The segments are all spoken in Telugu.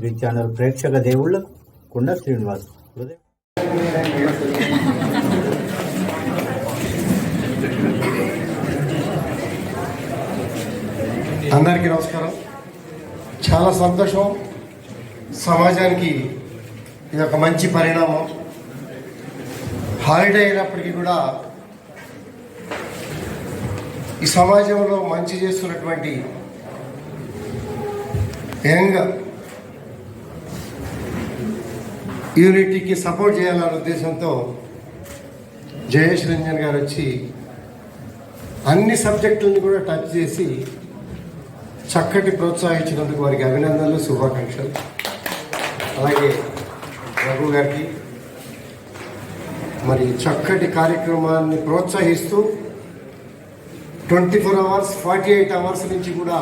త్రీ ఛానల్ ప్రేక్షక దేవుళ్ళకు కుండ శ్రీనివాస్ అందరికీ నమస్కారం. చాలా సంతోషం. సమాజానికి ఇది ఒక మంచి పరిణామం. హాలిడే అయినప్పటికీ కూడా ఈ సమాజంలో మంచి చేస్తున్నటువంటి యంగ్ యూనిటీకి సపోర్ట్ చేయాలనే ఉద్దేశంతో జయేష్ రంజన్ గారు వచ్చి అన్ని సబ్జెక్టులను కూడా టచ్ చేసి చక్కటి ప్రోత్సహించినందుకు వారికి అభినందనలు శుభాకాంక్షలు. అలాగే రఘు గారికి మరి చక్కటి కార్యక్రమాన్ని ప్రోత్సహిస్తూ twenty four hours forty eight hours నుంచి కూడా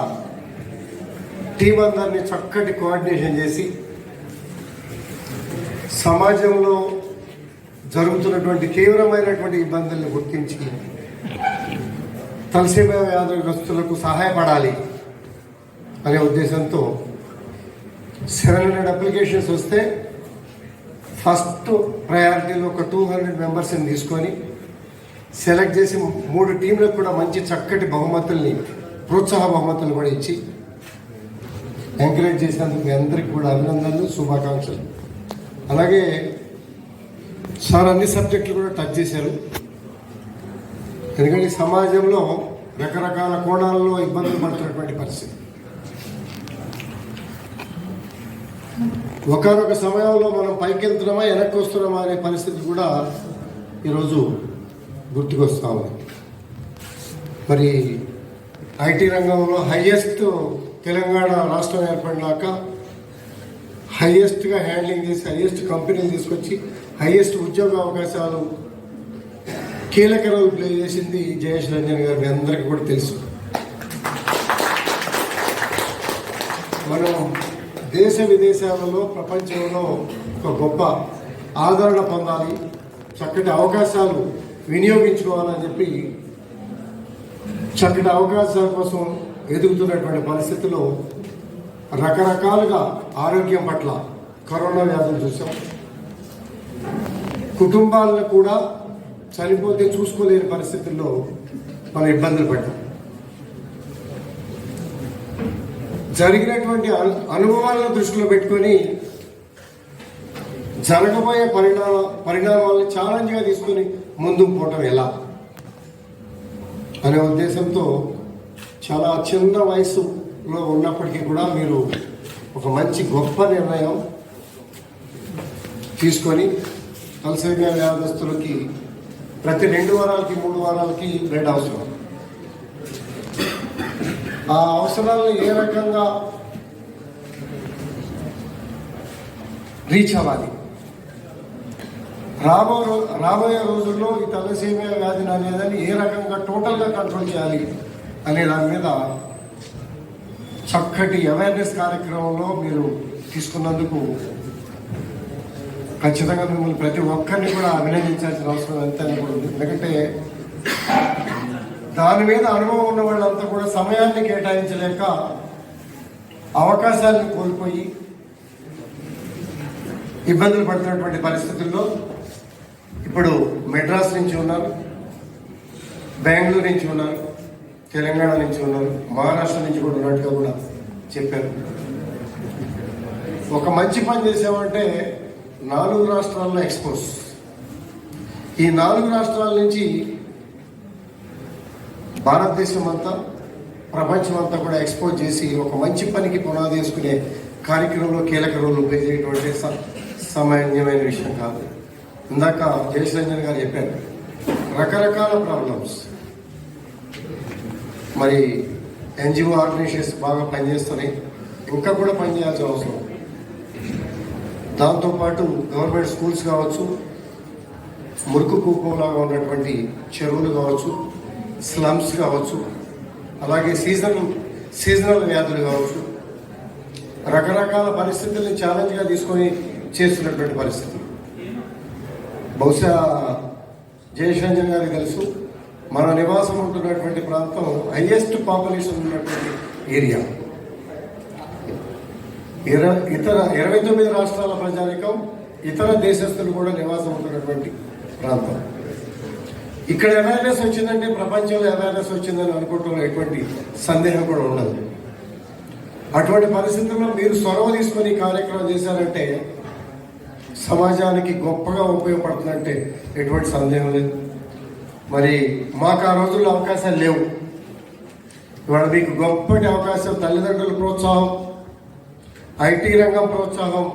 టీం అందరినీ చక్కటి కోఆర్డినేషన్ చేసి సమాజంలో జరుగుతున్నటువంటి తీవ్రమైనటువంటి ఇబ్బందుల్ని గుర్తించి తలసీమియా వ్యాధుగ్రస్తులకు సహాయపడాలి అనే ఉద్దేశంతో సెవెన్ హండ్రెడ్ అప్లికేషన్స్ వస్తే ఫస్ట్ ప్రయారిటీలో ఒక టూ హండ్రెడ్ మెంబర్స్ని తీసుకొని సెలెక్ట్ చేసి మూడు టీంలకు కూడా మంచి చక్కటి బహుమతుల్ని ప్రోత్సాహ బహుమతులు కూడా ఇచ్చి ఎంకరేజ్ చేసినందుకు మీ అందరికీ కూడా అభినందనలు శుభాకాంక్షలు. అలాగే సార్ అన్ని సబ్జెక్టులు కూడా టచ్ చేశారు. ఎందుకంటే సమాజంలో రకరకాల కోణాల్లో ఇబ్బందులు పడుతున్నటువంటి పరిస్థితి. ఒకనొక సమయంలో మనం పైకి వెళ్తున్నామా వెనక్కి వస్తున్నామా అనే పరిస్థితి కూడా ఈరోజు గుర్తుకొస్తా ఉంది. మరి ఐటీ రంగంలో హయ్యెస్ట్ తెలంగాణ రాష్ట్రం ఏర్పడినాక హయ్యెస్ట్గా హ్యాండ్లింగ్ చేసి హయ్యెస్ట్ కంపెనీలు తీసుకొచ్చి హయ్యెస్ట్ ఉద్యోగ అవకాశాలు కీలక రోల్ ప్లే చేసింది జయేష్ రంజన్ గారు మీ అందరికీ కూడా తెలుసు. మనం దేశ విదేశాలలో ప్రపంచంలో ఒక గొప్ప ఆదరణ పొందాలి చక్కటి అవకాశాలు వినియోగించుకోవాలని చెప్పి చక్కటి అవకాశాల కోసం ఎదుగుతున్నటువంటి పరిస్థితుల్లో రకరకాలుగా ఆరోగ్యం పట్ల కరోనా వ్యాధులు చూసాం. కుటుంబాలను కూడా చనిపోతే చూసుకోలేని పరిస్థితుల్లో మనం ఇబ్బందులు పడ్డాం. జరిగినటువంటి అనుభవాలను దృష్టిలో పెట్టుకొని జరగబోయే పరిణామ పరిణామాలను ఛాలెంజ్గా తీసుకొని ముందుకు పోవటం ఎలా? అనే ఉద్దేశంతో చాలా చిన్న లో ఉన్నప్పటికీ కూడా మీరు ఒక మంచి గొప్ప నిర్ణయం తీసుకొని తలసేమియా వ్యాధస్తులకి ప్రతి రెండు వారాలకి మూడు వారాలకి బ్లడ్ అవసరం. ఆ అవసరాలను ఏ రకంగా రీచ్ అవ్వాలి? రాబో రో- రాబోయే రోజుల్లో ఈ తలసేమియా వ్యాధిని అనేదాన్ని ఏ రకంగా టోటల్గా కంట్రోల్ చేయాలి అనే దాని మీద చక్కటి అవేర్నెస్ కార్యక్రమంలో మీరు తీసుకున్నందుకు ఖచ్చితంగా మిమ్మల్ని ప్రతి ఒక్కరిని కూడా అభినందించాల్సిన అవసరం ఎంతైనా కూడా ఉంది. ఎందుకంటే దాని మీద అనుభవం ఉన్న వాళ్ళంతా కూడా సమయాన్ని కేటాయించలేక అవకాశాలను కోల్పోయి ఇబ్బందులు పడుతున్నటువంటి పరిస్థితుల్లో ఇప్పుడు మెడ్రాస్ నుంచి ఉన్నారు బెంగళూరు నుంచి ఉన్నారు. తెలంగాణ నుంచి ఉన్నారు. మహారాష్ట్ర నుంచి కూడా ఉన్నట్టుగా కూడా చెప్పారు. ఒక మంచి పని చేసామంటే నాలుగు రాష్ట్రాల్లో ఎక్స్పోజ్ ఈ నాలుగు రాష్ట్రాల నుంచి భారతదేశం అంతా ప్రపంచం అంతా కూడా ఎక్స్పోజ్ చేసి ఒక మంచి పనికి పునాది వేసుకునే కార్యక్రమంలో కీలక రోల్ ఉపయోగించేటువంటి చేయటువంటి సామాన్యమైన విషయం కాదు. ఇందాక జయశ్రంజన్ గారు చెప్పారు రకరకాల ప్రాబ్లమ్స్ మరి ఎన్జిఓ ఆర్గనైజేషన్స్ బాగా పనిచేస్తున్నాయి. ఇంకా కూడా పనిచేయాల్సిన అవసరం. దాంతోపాటు గవర్నమెంట్ స్కూల్స్ కావచ్చు మురుకు కూపంలాగా ఉన్నటువంటి చెరువులు కావచ్చు స్లమ్స్ కావచ్చు అలాగే సీజన్ సీజనల్ వ్యాధులు కావచ్చు రకరకాల పరిస్థితుల్ని ఛాలెంజ్గా తీసుకొని చేస్తున్నటువంటి పరిస్థితి బహుశా జయశంజన్ గారికి తెలుసు. మన నివాసం ఉంటున్నటువంటి ప్రాంతం హైయెస్ట్ పాపులేషన్ ఉన్నటువంటి ఏరియా. ఇతర ఇరవై తొమ్మిది రాష్ట్రాల ప్రజానికం ఇతర దేశస్తులు కూడా నివాసం ఉంటున్నటువంటి ప్రాంతం. ఇక్కడ అవేర్నెస్ వచ్చిందంటే ప్రపంచంలో అవేర్నెస్ వచ్చిందని అనుకుంటున్న ఎటువంటి సందేహం కూడా ఉండదు. అటువంటి పరిస్థితుల్లో మీరు చొరవ తీసుకొని కార్యక్రమం చేశారంటే సమాజానికి గొప్పగా ఉపయోగపడుతుందంటే ఎటువంటి సందేహం లేదు. మరి మాకు ఆ రోజుల్లో అవకాశాలు లేవు. ఇవాళ మీకు గొప్పటి అవకాశం తల్లిదండ్రుల ప్రోత్సాహం ఐటీ రంగం ప్రోత్సాహం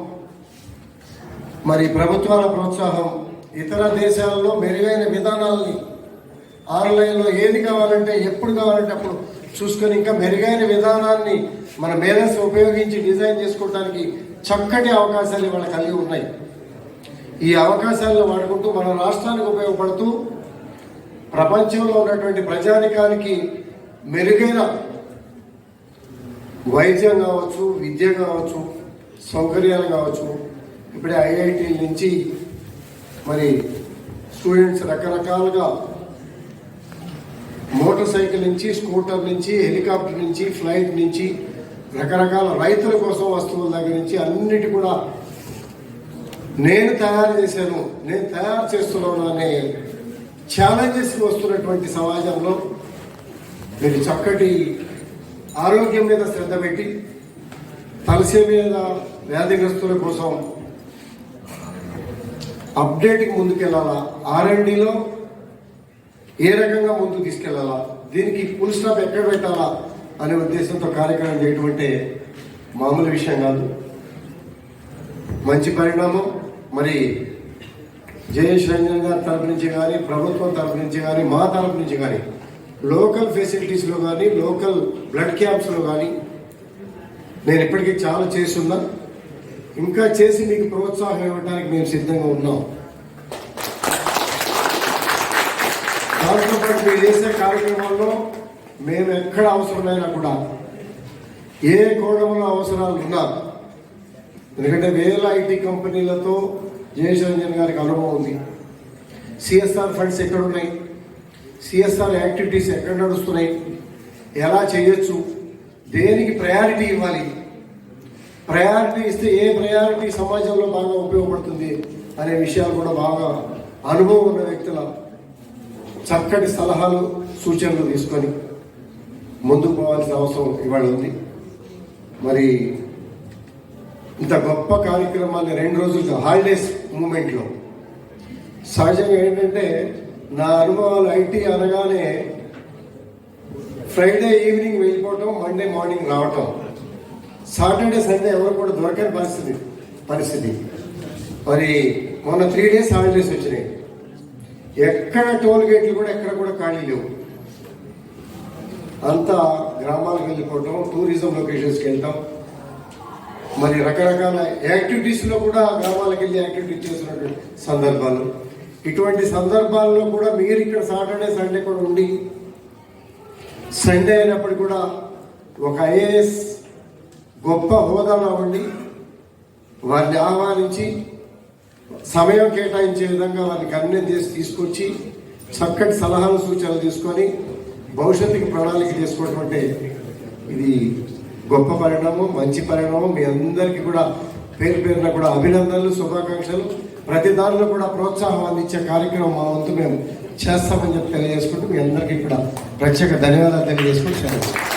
మరి ప్రభుత్వాల ప్రోత్సాహం ఇతర దేశాలలో మెరుగైన విధానాలని ఆన్లైన్లో ఏది కావాలంటే ఎప్పుడు కావాలంటే అప్పుడు చూసుకొని ఇంకా మెరుగైన విధానాన్ని మన మేధస్సు ఉపయోగించి డిజైన్ చేసుకోవడానికి చక్కటి అవకాశాలు ఇవాళ కలిగి ఉన్నాయి. ఈ అవకాశాలను వాడుకుంటూ మన రాష్ట్రానికి ఉపయోగపడుతూ ప్రపంచంలో ఉన్నటువంటి ప్రజానికానికి మెరుగైన వైద్యం కావచ్చు విద్య కావచ్చు సౌకర్యాలు కావచ్చు. ఇప్పుడే ఐఐటి నుంచి మరి స్టూడెంట్స్ రకరకాలుగా మోటార్ సైకిల్ నుంచి స్కూటర్ నుంచి హెలికాప్టర్ నుంచి ఫ్లైట్ నుంచి రకరకాల రైతుల కోసం వస్తువుల దగ్గర నుంచి అన్నిటి కూడా నేను తయారు చేశాను. నేను తయారు చేస్తున్నాను అనే ఛాలెంజెస్ వస్తున్నటువంటి సమాజంలో మీరు చక్కటి ఆరోగ్యం మీద శ్రద్ధ పెట్టి తలసే మీద వ్యాధిగ్రస్తుల కోసం అప్డేట్కి ముందుకెళ్ళాలా? ఆర్ఎండిలో ఏ రకంగా ముందుకు తీసుకెళ్ళాలా దీనికి ఫుల్ స్టాప్ ఎక్కడ పెట్టాలా? అనే ఉద్దేశంతో కార్యక్రమం చేయటం అంటే మామూలు విషయం కాదు. మంచి పరిణామం. మరి జయేష్ రంజన్ గారి తరపు నుంచి కానీ ప్రభుత్వం తరపు నుంచి కానీ మా తరపు నుంచి కానీ లోకల్ ఫెసిలిటీస్లో కానీ లోకల్ బ్లడ్ క్యాంప్స్లో కానీ నేను ఇప్పటికీ చాలా చేస్తున్నా. ఇంకా చేసి మీకు ప్రోత్సాహం ఇవ్వడానికి మేము సిద్ధంగా ఉన్నాం. దాంతో పాటు మీరు చేసే కార్యక్రమాల్లో మేము ఎక్కడ అవసరమైనా కూడా ఏ కోణంలో అవసరాలు ఉన్నా ఎందుకంటే వేల ఐటీ కంపెనీలతో జయశంజన్ గారికి అనుభవం ఉంది. సిఎస్ఆర్ ఫండ్స్ ఎక్కడ ఉన్నాయి సిఎస్ఆర్ యాక్టివిటీస్ ఎక్కడ నడుస్తున్నాయి? ఎలా చేయొచ్చు? దేనికి ప్రయారిటీ ఇవ్వాలి? ప్రయారిటీ ఇస్తే ఏ ప్రయారిటీ సమాజంలో బాగా ఉపయోగపడుతుంది అనే విషయాలు కూడా బాగా అనుభవం ఉన్న వ్యక్తుల చక్కటి సలహాలు సూచనలు తీసుకొని ముందుకు పోవాల్సిన అవసరం ఇవాళ ఉంది. మరి ఇంత గొప్ప కార్యక్రమాన్ని రెండు రోజులుగా హాలిడేస్ మూమెంట్లో. సహజంగా ఏంటంటే నా అనుభవాలు ఐటీ అనగానే ఫ్రైడే ఈవినింగ్ వెళ్ళిపోవటం మండే మార్నింగ్ రావటం. సాటర్డే సండే ఎవరు కూడా దొరకని పరిస్థితి పరిస్థితి. మరి మొన్న త్రీ డేస్ హాలిడేస్ వచ్చినాయి. ఎక్కడ టోల్ గేట్లు కూడా ఎక్కడ కూడా ఖాళీ లేవు. అంతా గ్రామాలకు వెళ్ళిపోవటం టూరిజం లొకేషన్స్కి వెళ్తాం. మరి రకరకాల యాక్టివిటీస్లో కూడా గ్రామాలకు వెళ్ళి యాక్టివిటీ చేస్తున్నటువంటి సందర్భాలు. ఇటువంటి సందర్భాల్లో కూడా మీరు ఇక్కడ సాటర్డే సండే కూడా ఉండి సండే అయినప్పుడు కూడా ఒక ఐఏఎస్ గొప్ప హోదాలో ఉండి వారిని ఆహ్వానించి సమయం కేటాయించే విధంగా వారిని కన్వీన్ చేసి తీసుకొచ్చి చక్కటి సలహాలు సూచనలు తీసుకొని భవిష్యత్తుకి ప్రణాళిక చేసుకోవటం అంటే ఇది గొప్ప పరిణామం మంచి పరిణామం. మీ అందరికీ కూడా పేరు పేరున కూడా అభినందనలు శుభాకాంక్షలు. ప్రతి దానిలో కూడా ప్రోత్సాహం అందించే కార్యక్రమం మా వంతు మేము చేస్తామని చెప్పి తెలియజేసుకుంటూ మీ అందరికీ కూడా ప్రత్యేక ధన్యవాదాలు తెలియజేసుకుంటూ